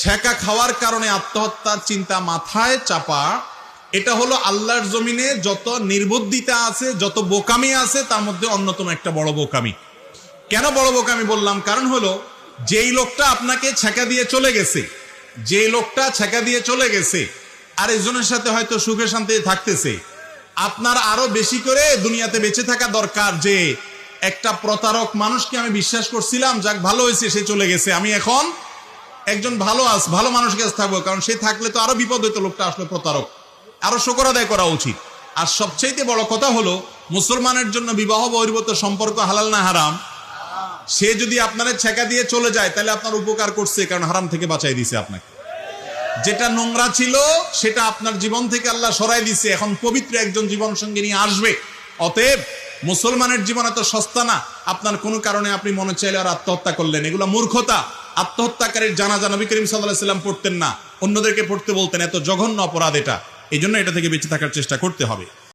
ছ্যাঁকা খাওয়ার কারণে আত্মহত্যার চিন্তা মাথায় চাপা। এটা হলো আল্লাহর জমিনে যত নির্বুদ্ধিতা আছে, যত বোকামি আছে, তার মধ্যে অন্যতম একটা বড় বোকামি। কেন বড় বোকামি বললাম? কারণ হলো, যেই লোকটা আপনাকে ছ্যাঁকা দিয়ে চলে গেছে যে লোকটা ছ্যাঁকা দিয়ে চলে গেছে আর একজনের সাথে হয়তো সুখে শান্তিতে থাকতেছে, আপনার আরও বেশি করে দুনিয়াতে বেঁচে থাকা দরকার যে, একটা প্রতারক মানুষকে আমি বিশ্বাস করছিলাম, যাক ভালো হয়েছে, সে চলে গেছে। আমি এখন একজন ভালো আস, ভালো মানুষের কাছে থাকব, কারণ সে থাকলে তো আরও বিপদ হইতো লোকটা আসলে প্রতারক। আরও শোকর আদায় করা উচিত। আর সবচাইতে বড় কথা হলো, মুসলমানের জন্য বিবাহ বহির্ভূত সম্পর্ক হালাল না হারাম? সে যদি আপনার ছেঁকা দিয়ে চলে যায়, তাহলে আপনার উপকার করছে, কারণ হারাম থেকে বাঁচাই দিছে আপনাকে। যেটা নোংরা ছিল, সেটা আপনার জীবন থেকে আল্লাহ সরাই দিছে। এখন পবিত্র একজন জীবন সঙ্গে নিয়ে আসবে। অতএব, মুসলমানের জীবন এত সস্তা না। আপনার কোনো কারণে আপনি মনে চাইলে আর আত্মহত্যা করলেন। এগুলো মূর্খতা। আত্মহত্যাকারীর জানাজা নবী করিম সাল্লাহ সাল্লাম পড়তেন না। অন্যদেরকে পড়তে বলতেন, এত জঘন্য অপরাধ এটা। এই জন্য এটা থেকে বেঁচে থাকার চেষ্টা করতে হবে।